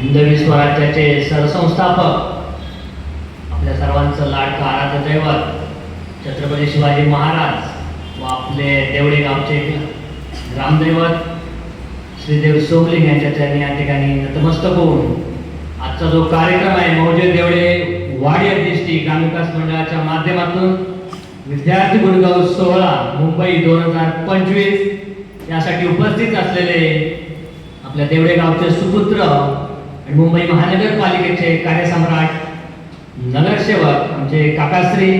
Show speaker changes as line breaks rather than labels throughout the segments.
हिंदवी स्वराज्याचे सरसंस्थापक आपल्या सर्वांचं लाडकं आराध्य दैवत छत्रपती शिवाजी महाराज व आपले देवडे गावचे ग्रामदैवत श्रीदेव सोमलिंग यांच्या त्यांनी या ठिकाणी नतमस्तक होऊन आजचा जो कार्यक्रम आहे मौजे देवडे वाडी अध्यष्टी ग्रामविकास मंडळाच्या माध्यमातून विद्यार्थी गुणगाव सोहळा मुंबई दोन हजार पंचवीस यासाठी उपस्थित असलेले आपल्या देवडे गावचे सुपुत्र मुंबई महानगरपालिकेचे कार्यसम्राट नगरसेवक आमचे काकाश्री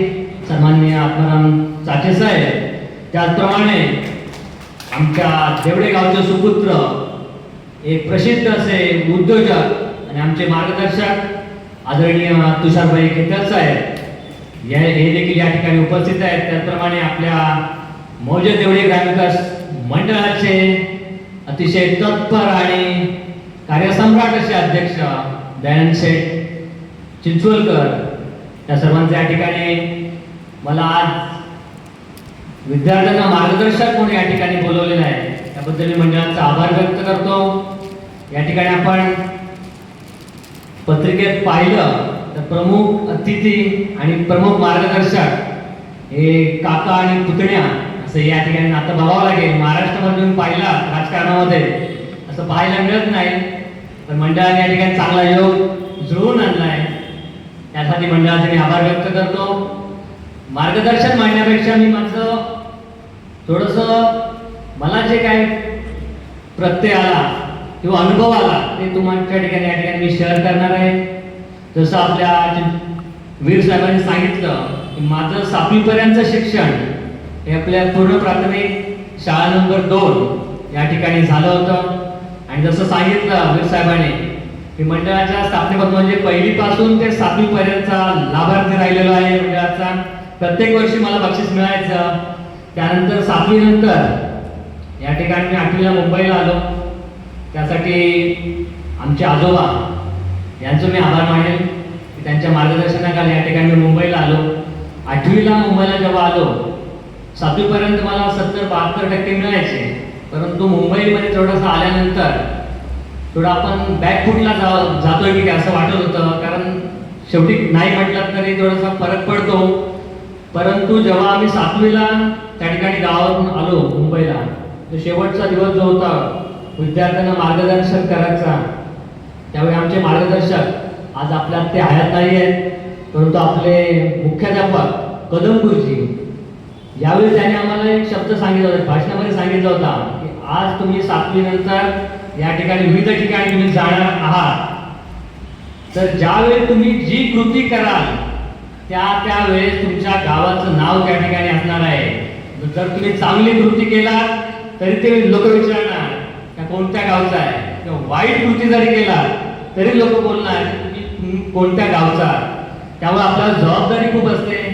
सन्मान्य आत्माराम चाचे साहेब त्याचप्रमाणे आमच्या देवडे गावचे सुपुत्र एक प्रसिद्ध असे उद्योजक आणि आमचे मार्गदर्शक आदरणीय तुषारभाई खेतर साहेब या हे देखील या ठिकाणी उपस्थित आहेत. त्याचप्रमाणे आपल्या मौजे देवडे ग्रामविकास मंडळाचे अतिशय तत्पर आणि कार्यसम्राट असे अध्यक्ष दयानंद शेठ चिंचवलकर या सर्वांचे या ठिकाणी मला आज विद्यार्थ्यांना मार्गदर्शक म्हणून या ठिकाणी बोलवलेलं आहे. त्याबद्दल मी मंडळाचा आभार व्यक्त करतो. या ठिकाणी आपण पत्रिकेत पाहिलं तर प्रमुख अतिथी आणि प्रमुख मार्गदर्शक हे काका आणि पुतण्या असं या ठिकाणी आता बघावं लागेल. महाराष्ट्रामध्ये पाहिला राजकारणामध्ये. असं पाहायला मिळत नाही. पण मंडळाने या ठिकाणी चांगला योग जुळवून आणलाय. त्यासाठी मंडळाचे मी आभार व्यक्त करतो. मार्गदर्शन मांडण्यापेक्षा मी माझं थोडंसं मला जे काय प्रत्यय आला किंवा अनुभव आला ते तुमच्या ठिकाणी या ठिकाणी मी शेअर करणार आहे. जसं आपल्या वीर साहेबांनी सांगितलं की माझं सातवीपर्यंतचं शिक्षण हे आपल्या पूर्ण प्राथमिक शाळा नंबर दोन या ठिकाणी झालं होतं. आणि जसं सांगितलं वीर साहेबांनी की मंडळाच्या स्थापनेपासून म्हणजे पहिलीपासून ते सातवीपर्यंतचा लाभार्थी राहिलेला आहे मंडळाचा. प्रत्येक वर्षी मला बक्षीस मिळायचं. त्यानंतर सातवीनंतर या ठिकाणी मी आठवीला मुंबईला आलो. त्यासाठी आमचे आजोबा यांचं मी आभार मानेल. की त्यांच्या मार्गदर्शनाखाली या ठिकाणी मी मुंबईला आलो. आठवीला मुंबईला जेव्हा आलो सातवीपर्यंत मला सत्तर बहात्तर टक्के मिळायचे. परंतु मुंबईमध्ये थोडंसं आल्यानंतर थोडं आपण बॅकफुटला जा जातोय की काय असं वाटत होतं. कारण शेवटी नाही म्हटलं तरी थोडासा फरक पडतो. परंतु जेव्हा आम्ही सातवीला त्या ठिकाणी गावातून आलो मुंबईला शेवटचा दिवस जो होता विद्यार्थ्यांना मार्गदर्शन करायचा. त्यावेळी आमचे मार्गदर्शक आज आपल्या ते हयात नाही आहेत परंतु आपले मुख्याध्यापक कदम गुरुजी यावेळी त्याने आम्हाला एक शब्द सांगितला होता भाषणामध्ये सांगितला होता. आज तुम्ही सातवी नंतर या ठिकाणी विविध ठिकाणी तुम्ही जाणार आहात. तर ज्यावेळी तुम्ही जी कृती कराल त्या त्यावेळेस तुमच्या गावाचं नाव त्या ठिकाणी असणार आहे. जर तुम्ही चांगली कृती केला तरी ते लोक विचारणार त्या कोणत्या गावचा आहे? किंवा वाईट कृती जरी केला तरी लोक बोलणार की तुम्ही कोणत्या गावचा त्यामुळे आपल्याला जबाबदारी खूप असते.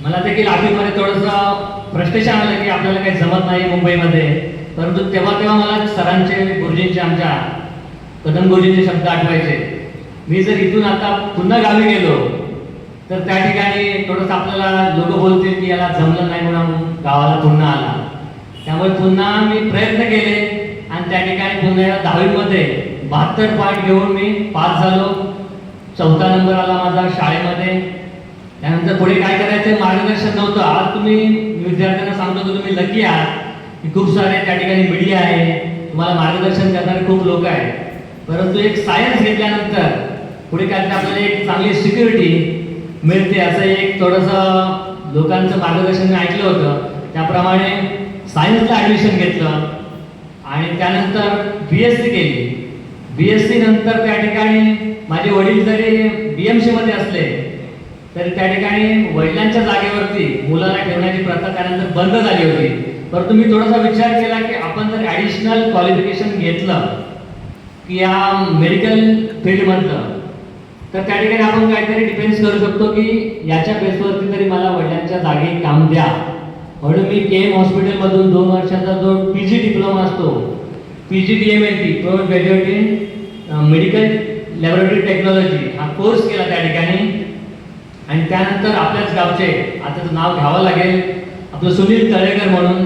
मला देखील आधीमध्ये थोडंसं फ्रस्ट्रेशन आलं की आपल्याला काही जमत नाही मुंबईमध्ये. परंतु तेव्हा तेव्हा मला सरांचे गुरुजींचे आमच्या कदम गुरुजींचे शब्द आठवायचे. मी जर इथून आता पुन्हा गावी गेलो तर त्या ठिकाणी थोडंसं आपल्याला लोक बोलतील की याला जमलं नाही म्हणून गावाला पुन्हा आला. त्यामुळे पुन्हा मी प्रयत्न केले आणि त्या ठिकाणी पुन्हा दहावीमध्ये बहात्तर पॉईंट घेऊन मी पास झालो. चौथा नंबर आला माझा शाळेमध्ये. त्यानंतर पुढे काय करायचं? मार्गदर्शन नव्हतं. आज तुम्ही विद्यार्थ्यांना सांगतो की तुम्ही लकी आहात. की खूप सारे त्या ठिकाणी मीडिया आहे. तुम्हाला मार्गदर्शन करणारे खूप लोक आहेत. परंतु एक सायन्स घेतल्यानंतर पुढे काय आपल्याला एक चांगली सिक्युरिटी मिळते असं एक थोडंसं लोकांचं मार्गदर्शन मी ऐकलं होतं. त्याप्रमाणे सायन्सला ॲडमिशन घेतलं आणि त्यानंतर बी एस सी केली. बी एस सी नंतर त्या ठिकाणी माझे वडील जरी बी एम सीमध्ये असले तर त्या ठिकाणी वडिलांच्या जागेवरती मुलाला ठेवण्याची प्रथा त्यानंतर बंद झाली होती. परंतु मी थोडासा विचार केला की आपण जर ॲडिशनल क्वालिफिकेशन घेतलं की या मेडिकल फील्डमधलं तर त्या ठिकाणी आपण काहीतरी डिफेन्स करू शकतो की याच्या बेसवरती तरी मला वडिलांच्या जागी काम द्या. म्हणून मी के एम हॉस्पिटलमधून दोन वर्षाचा जो पी जी डिप्लोमा असतो P G D M L T post graduate in medical laboratory technology हा कोर्स केला त्या ठिकाणी. आणि त्यानंतर आपल्याच गावचे आता नाव घ्यावं लागेल आपलं सुनील तळेकर म्हणून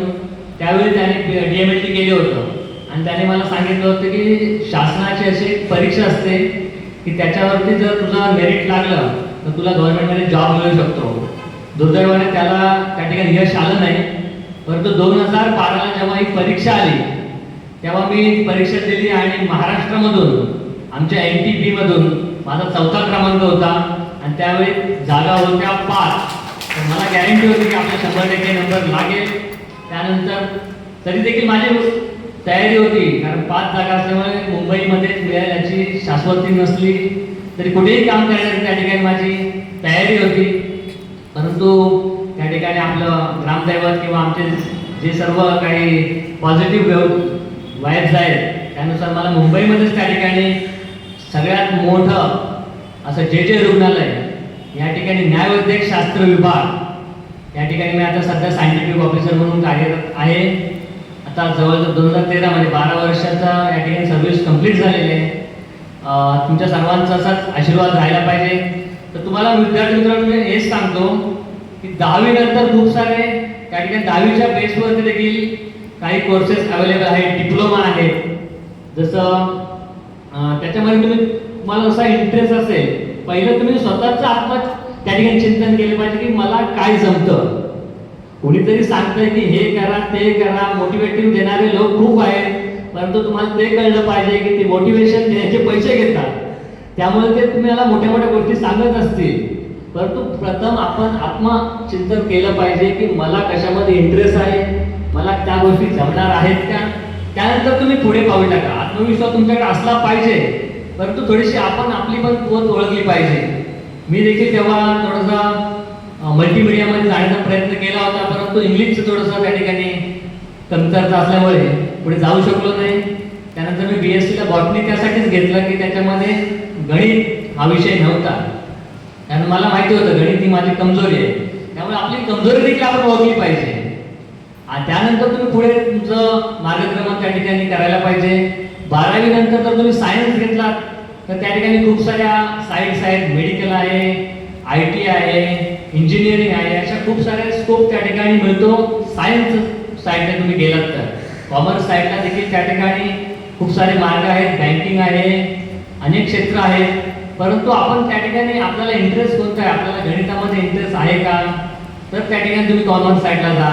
त्यावेळी त्याने डी एम एल टी केलं होतं. आणि त्याने मला सांगितलं होतं की शासनाची अशी एक परीक्षा असते की त्याच्यावरती जर तुझं मेरिट लागलं तर तुला गव्हर्नमेंटमध्ये जॉब मिळू शकतो. दुर्दैवाने त्याला त्या ठिकाणी यश आलं नाही. परंतु दोन हजार बाराला जेव्हा ही परीक्षा आली तेव्हा मी परीक्षा दिली आणि महाराष्ट्रामधून आमच्या एन टी पीमधून माझा चौथा क्रमांक होता. आणि त्यावेळी जागा होत्या पाच. तर मला गॅरंटी होती की आपल्या शंभर टक्के नंबर लागेल. त्यानंतर तरी देखील माझी तयारी होती. कारण पाच जागा असल्यामुळे मुंबईमध्येच मिळेल याची शाश्वती नसली. तरी कुठेही काम करण्याची त्या ठिकाणी माझी तयारी होती. परंतु त्या ठिकाणी आपलं ग्रामदैवत किंवा आमचे जे सर्व काही पॉझिटिव्ह वाईब्स आहेत त्यानुसार मला मुंबईमध्येच त्या ठिकाणी सगळ्यात मोठं असं जे जे रुग्णालय या ठिकाणी न्यायवैद्यक शास्त्र विभाग या ठिकाणी मी आता सध्या सायंटिफिक ऑफिसर म्हणून कार्यरत आहे. आता जवळजवळ दोन हजार तेरामध्ये म्हणजे बारा वर्षाचा या ठिकाणी सर्व्हिस कंप्लीट झालेली आहे. तुमच्या सर्वांचा असाच आशीर्वाद राहायला पाहिजे. तर तुम्हाला विद्यार्थी मित्रांनो मी हेच सांगतो की दहावीनंतर खूप सारे त्या ठिकाणी दहावीच्या बेसवरती देखील काही कोर्सेस अवेलेबल आहेत डिप्लोमा आहेत. जसं त्याच्यामध्ये तुम्ही तुम्हाला असा इंटरेस्ट असेल पहिलं तुम्ही स्वतःच आत्म त्या ठिकाणी चिंतन केलं पाहिजे की मला काय जमतं. कुणीतरी सांगतंय की हे करा ते करा मोटिवेटिव्ह देणारे लोक खूप आहेत परंतु तुम्हाला ते कळलं पाहिजे की ते मोटिवेशन देण्याचे पैसे घेतात. त्यामुळे ते तुम्हाला मोठ्या मोठ्या गोष्टी सांगत असतील. परंतु प्रथम आपण आत्मचिंतन केलं पाहिजे की मला कशामध्ये इंटरेस्ट आहे मला त्या गोष्टी जमणार आहेत का? त्यानंतर तुम्ही पुढे पाहू टाका आत्मविश्वास तुमच्याकडे असला पाहिजे. परंतु थोडीशी आपण आपली पण कुवत ओळखली पाहिजे. मी देखील तेव्हा थोडासा मल्टीमिडियामध्ये जाण्याचा प्रयत्न केला होता परंतु इंग्लिशचं थोडंसं त्या ठिकाणी कमतरता असल्यामुळे पुढे जाऊ शकलो नाही. त्यानंतर मी बी एस सीला बॉटनी त्यासाठीच घेतलं की त्याच्यामध्ये गणित हा विषय नव्हता. कारण मला माहिती होतं गणित ही माझी कमजोरी आहे. त्यामुळे आपली कमजोरी देखील आपण ओळखली पाहिजे. आणि त्यानंतर तुम्ही पुढे तुमचं मार्गक्रमण त्या ठिकाणी करायला पाहिजे. बारावी नंतर जर तुम्ही सायन्स घेतलात. तर त्या ठिकाणी खूप साऱ्या साईट्स आहेत. मेडिकल आहे आय टी आहे इंजिनिअरिंग आहे. अशा खूप सारे स्कोप त्या ठिकाणी मिळतो. सायन्स साईडला तुम्ही गेलात तर. कॉमर्स साईडला देखील त्या ठिकाणी खूप सारे मार्ग आहेत. बँकिंग आहे अनेक क्षेत्र आहेत. परंतु आपण त्या ठिकाणी आपल्याला इंटरेस्ट कोणता आहे? आपल्याला गणितामध्ये इंटरेस्ट आहे का? तर त्या ठिकाणी तुम्ही कॉमर्स साईडला जा.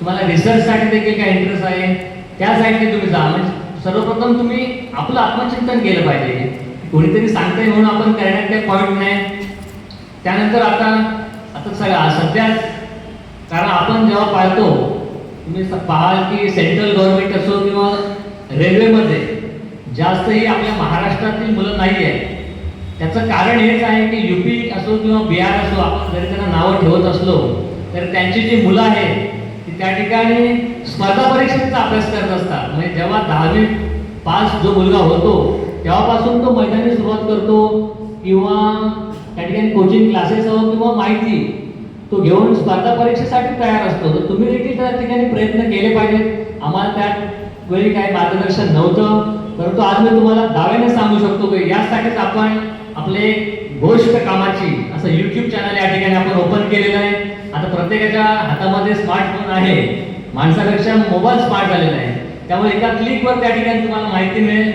तुम्हाला रिसर्चसाठी देखील काय इंटरेस्ट आहे. त्या साईडने तुम्ही जा. म्हणजे सर्वप्रथम तुम्ही आपलं आत्मचिंतन केलं पाहिजे. कोणीतरी सांगते म्हणून आपण करण्यात काही पॉईंट नाही. त्यानंतर आता आता सगळं सध्या कारण आपण जेव्हा पाहतो तुम्ही पाहाल की सेंट्रल गव्हर्नमेंट असो किंवा रेल्वेमध्ये जास्तही आपल्या महाराष्ट्रातील मुलं नाही आहेत त्याचं कारण हेच आहे की युपी असो किंवा बिहार असो आपण जरी त्यांना नावं ठेवत असलो तर त्यांची जी मुलं आहेत त्या ठिकाणी स्पर्धा परीक्षेचा अभ्यास करत असतात. म्हणजे जेव्हा दहावी पास जो मुलगा होतो तेव्हापासून तो मैदानी सुरुवात करतो किंवा त्या ठिकाणी कोचिंग क्लासेस किंवा माहिती तो घेऊन स्पर्धा परीक्षेसाठी तयार असतो. तर तुम्ही देखील त्या ठिकाणी प्रयत्न केले पाहिजेत. आम्हाला त्या वेळी काही मार्गदर्शन नव्हतं. परंतु आज मी तुम्हाला दाव्याने सांगू शकतो की यासाठीच आपण आपले गोष्ट कामाची असं युट्यूब चॅनल या ठिकाणी आपण ओपन केलेलं आहे. आता प्रत्येकाच्या हातामध्ये स्मार्टफोन आहे. माणसापेक्षा मोबाईल स्मार्ट झालेला आहे. त्यामुळे एका क्लिकवर त्या ठिकाणी तुम्हाला माहिती मिळेल.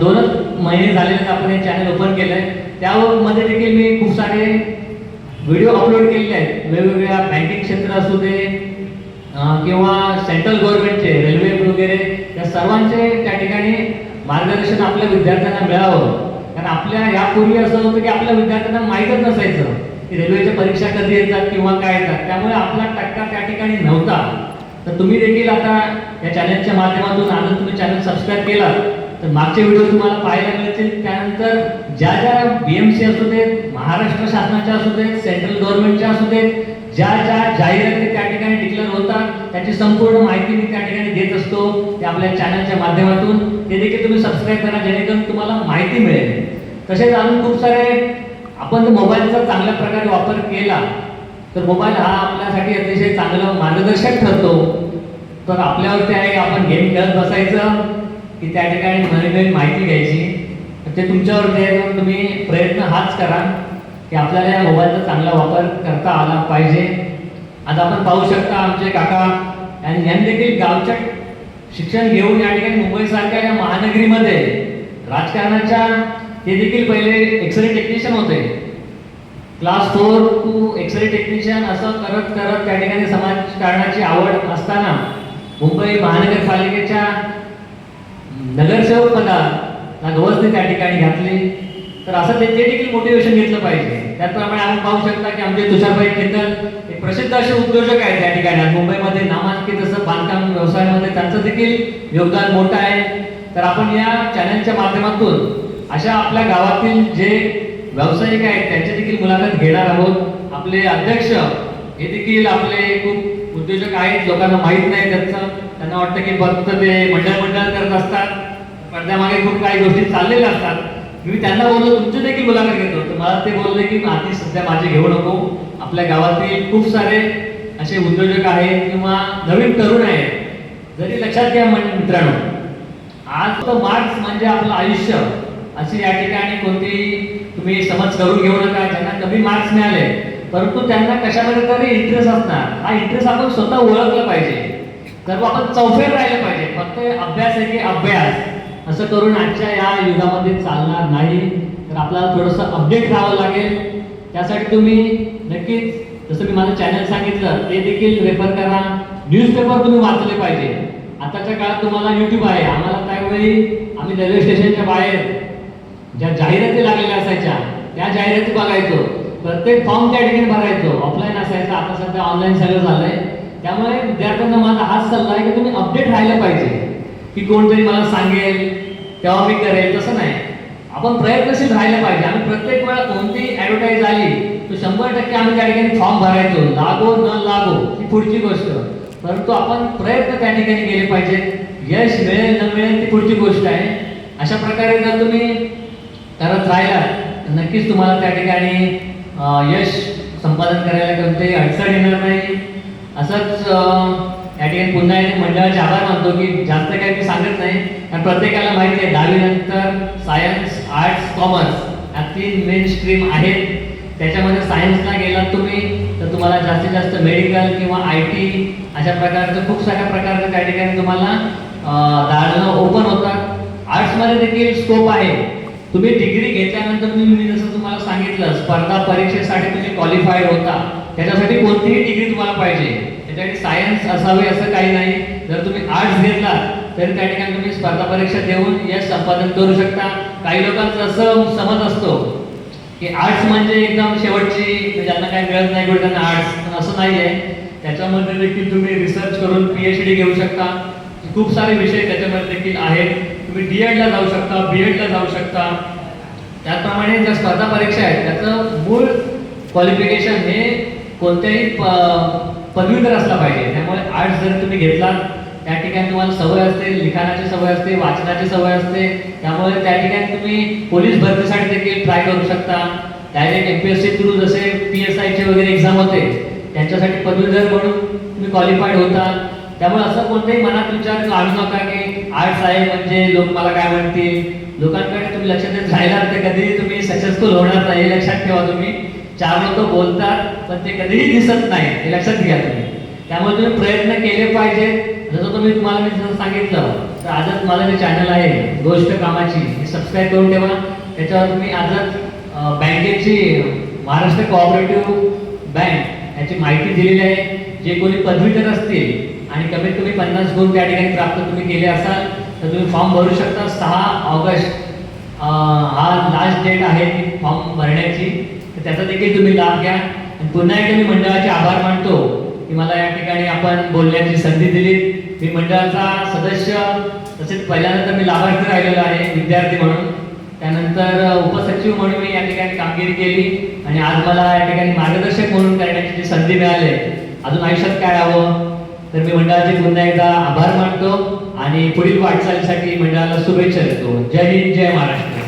दोनच महिने झालेले आहेत आपण हे चॅनल ओपन केलं आहे त्यामध्ये देखील मी खूप सारे व्हिडिओ अपलोड केलेले आहेत. वेगवेगळ्या बँकिंग क्षेत्र असू दे किंवा सेंट्रल गव्हर्नमेंटचे रेल्वे वगैरे या सर्वांचे त्या ठिकाणी मार्गदर्शन आपल्या विद्यार्थ्यांना मिळावं. कारण आपल्या यापूर्वी असं होतं की आपल्या विद्यार्थ्यांना माहीतच नसायचं. रेल्वेच्या परीक्षा कधी येतात किंवा काय येतात त्यामुळे आपला टक्का त्या ठिकाणी नव्हता. तर तुम्ही देखील आता या चॅनलच्या माध्यमातून आनंद तुम्ही चॅनल सबस्क्राईब केला तर मागचे व्हिडिओ तुम्हाला पाहायला मिळतील. त्यानंतर ज्या ज्या बी एम सी असू देत महाराष्ट्र शासनाच्या असू देत सेंट्रल गव्हर्नमेंटच्या असू देत ज्या ज्या जाहिराती त्या ठिकाणी डिक्लेअर होतात त्याची संपूर्ण माहिती मी त्या ठिकाणी देत असतो ते आपल्या चॅनलच्या माध्यमातून. ते देखील तुम्ही सबस्क्राईब करा जेणेकरून तुम्हाला माहिती मिळेल. तसेच अजून खूप सारे आपण जर मोबाईलचा चांगल्या प्रकारे वापर केला तर मोबाईल हा आपल्यासाठी अतिशय चांगलं मार्गदर्शक ठरतो. तर आपल्यावरती आहे की आपण गेम खेळत बसायचं की त्या ठिकाणी नवीन नवीन माहिती घ्यायची. तर ते तुमच्यावरती आहे तर तुम्ही प्रयत्न हाच करा की आपल्याला या मोबाईलचा चांगला वापर करता आला पाहिजे. आता आपण पाहू शकता आमचे काका आणि यांनी देखील गावच्या शिक्षण घेऊन या ठिकाणी मुंबईसारख्या या महानगरीमध्ये राजकारणाच्या हे देखील पहिले एक्सरे टेक्निशियन होते. Class four to X-ray technician असं करत करत त्या ठिकाणी समाजकारणाची आवड असताना मुंबई महानगरपालिकेच्या नगरसेवक पदाला गवसने त्या ठिकाणी घातले. तर असं ते देखील मोटिवेशन घेतलं पाहिजे. त्याचप्रमाणे आपण पाहू शकता की आमचे तुषारभाई खेतर हे प्रसिद्ध असे उद्योजक आहेत त्या ठिकाणी. मुंबईमध्ये नामांकित असं बांधकाम व्यवसायामध्ये त्यांचं देखील योगदान मोठं आहे. तर आपण या चॅनलच्या माध्यमातून अशा आपल्या गावातील जे व्यावसायिक आहेत त्यांची देखील मुलाखत घेणार आहोत. आपले अध्यक्ष हे देखील आपले खूप उद्योजक आहेत लोकांना माहीत नाही त्यांचं. त्यांना वाटतं की फक्त ते मंडळ मंडळ करत असतात. पडद्यामागे खूप काही गोष्टी चाललेल्या असतात. मी त्यांना बोललो तुमची देखील मुलाखत घेतो. तर मला ते बोलले की आधी सध्या माझे घेऊ नको. आपल्या गावातील खूप सारे असे उद्योजक आहेत किंवा नवीन तरुण आहेत. जरी लक्षात घ्या मित्रांनो आज तर मार्क्स म्हणजे आपलं आयुष्य. अशी या ठिकाणी कोणती तुम्ही समज करून घेऊ नका ज्यांना कमी मार्क्स मिळाले. परंतु त्यांना कशामध्ये तरी इंटरेस्ट असणार. हा इंटरेस्ट आपण स्वतः ओळखलं पाहिजे. तर आपण चौफेर राहिलं पाहिजे. फक्त अभ्यास आहे की अभ्यास. असं करून आजच्या या युगामध्ये चालणार नाही. तर आपल्याला थोडंसं अपडेट राहावं लागेल. त्यासाठी तुम्ही नक्कीच जसं मी माझं चॅनल सांगितलं ते देखील रेफर करा. न्यूजपेपर तुम्ही वाचले पाहिजे. आताच्या काळात तुम्हाला युट्यूब आहे. आम्हाला त्यावेळी आम्ही रेल्वे स्टेशनच्या बाहेर ज्या जाहिराती लागलेल्या असायच्या त्या जाहिराती बघायचो. प्रत्येक फॉर्म त्या ठिकाणी भरायचो. ऑफलाईन असायचं. आता सध्या ऑनलाईन सगळं झालंय. त्यामुळे विद्यार्थ्यांना माझा हाच सल्ला आहे की तुम्ही अपडेट राहायला पाहिजे. की कोणतरी मला सांगेल तेव्हा मी करेल. तसं नाही. आपण प्रयत्नशील राहायला पाहिजे. आम्ही प्रत्येक वेळा कोणतीही ॲडव्हर्टाईज आली तर शंभर टक्के आम्ही त्या ठिकाणी फॉर्म भरायचो. लागो न लागो ही पुढची गोष्ट. परंतु आपण प्रयत्न त्या ठिकाणी केले पाहिजेत. यश मिळेल न मिळेल ती पुढची गोष्ट आहे. अशा प्रकारे जर तुम्ही करत राहिलात नक्कीच तुम्हाला त्या ठिकाणी यश संपादन करायला कोणतेही अडचण येणार नाही. असंच या ठिकाणी पुन्हा एक मंडळाचे आभार मानतो की जास्त काही मी सांगत नाही. कारण प्रत्येकाला माहिती आहे दहावी नंतर सायन्स आर्ट्स कॉमर्स या तीन मेन स्ट्रीम आहेत. त्याच्यामध्ये सायन्सला गेलात तुम्ही तर तुम्हाला जास्तीत जास्त मेडिकल किंवा आय टी अशा प्रकारचं खूप साऱ्या प्रकारचं त्या ठिकाणी तुम्हाला दारणं ओपन होतात. आर्ट्समध्ये देखील स्कोप आहे. तुम्ही डिग्री घेतल्यानंतर तुम्ही मी जसं तुम्हाला सांगितलं स्पर्धा परीक्षेसाठी तुम्ही क्वालिफाईड होता. त्याच्यासाठी कोणतीही डिग्री तुम्हाला पाहिजे. त्याच्यासाठी सायन्स असावे असं काही नाही. जर तुम्ही आर्ट्स घेतला तरी त्या ठिकाणी तुम्ही स्पर्धा परीक्षा देऊन यश संपादन करू शकता. काही लोकांचं असं समज असतो की आर्ट्स म्हणजे एकदम शेवटची म्हणजे ज्यांना काही मिळत नाही कुठे त्यांना आर्ट्स असं नाही आहे त्याच्यामध्ये देखील तुम्ही रिसर्च करून पी एच डी घेऊ शकता. खूप सारे विषय त्याच्यामध्ये देखील आहेत. तुम्ही डी एडला जाऊ शकता बी एडला जाऊ शकता. त्याचप्रमाणे ज्या स्पर्धा परीक्षा आहेत त्याचं मूळ क्वालिफिकेशन हे कोणत्याही प- पदवीधर असला पाहिजे. त्यामुळे आर्ट्स जर तुम्ही घेतलात त्या ठिकाणी तुम्हाला सवय असते लिखाणाची सवय असते वाचनाची सवय असते. त्यामुळे त्या ठिकाणी तुम्ही पोलीस भरतीसाठी देखील ट्राय करू शकता. Direct M P S C through जसे पी एस आयचे वगैरे एक्झाम होते त्यांच्यासाठी पदवीधर म्हणून तुम्ही क्वालिफाईड होता. त्यामुळे असं कोणताही मनात विचार काढू नका की आर्ट्स आहे म्हणजे लोक मला काय म्हणतील? लोकांकडे तुम्ही लक्षात देत राहिलात ते कधीही तुम्ही सक्सेसफुल होणार नाही हे लक्षात ठेवा तुम्ही. चार लोक बोलतात पण ते कधीही दिसत नाही हे लक्षात घ्या तुम्ही. त्यामुळे तुम्ही प्रयत्न केले पाहिजे. जसं तुम्ही तुम्हाला मी जसं सांगितलं तर आजच मला जे चॅनल आहे गोष्ट कामाची हे सबस्क्राईब करून ठेवा. त्याच्यावर तुम्ही आजच बँकेची महाराष्ट्र कोऑपरेटिव्ह बँक याची माहिती दिलेली आहे. जे कोणी पदवीधर असतील आणि कमीत कमी पन्नास गुण त्या ठिकाणी प्राप्त तुम्ही केले असाल तर तुम्ही फॉर्म भरू शकता. सहा ऑगस्ट हा लास्ट डेट आहे फॉर्म भरण्याची. तर त्याचा देखील तुम्ही लाभ घ्या. आणि पुन्हा एकदा मी मंडळाचे आभार मानतो की मला या ठिकाणी आपण बोलण्याची संधी दिली. मी मंडळाचा सदस्य तसेच पहिल्यांदा मी लाभार्थी राहिलेलो आहे विद्यार्थी म्हणून. त्यानंतर उपसचिव म्हणून मी या ठिकाणी कामगिरी केली. आणि आज मला या ठिकाणी मार्गदर्शक म्हणून करण्याची जी संधी मिळाली अजून आयुष्यात काय हवं? तर मी मंडळाचे पुन्हा एकदा आभार मानतो आणि पुढील वाटचालीसाठी मंडळाला शुभेच्छा देतो. जय हिंद जय महाराष्ट्र.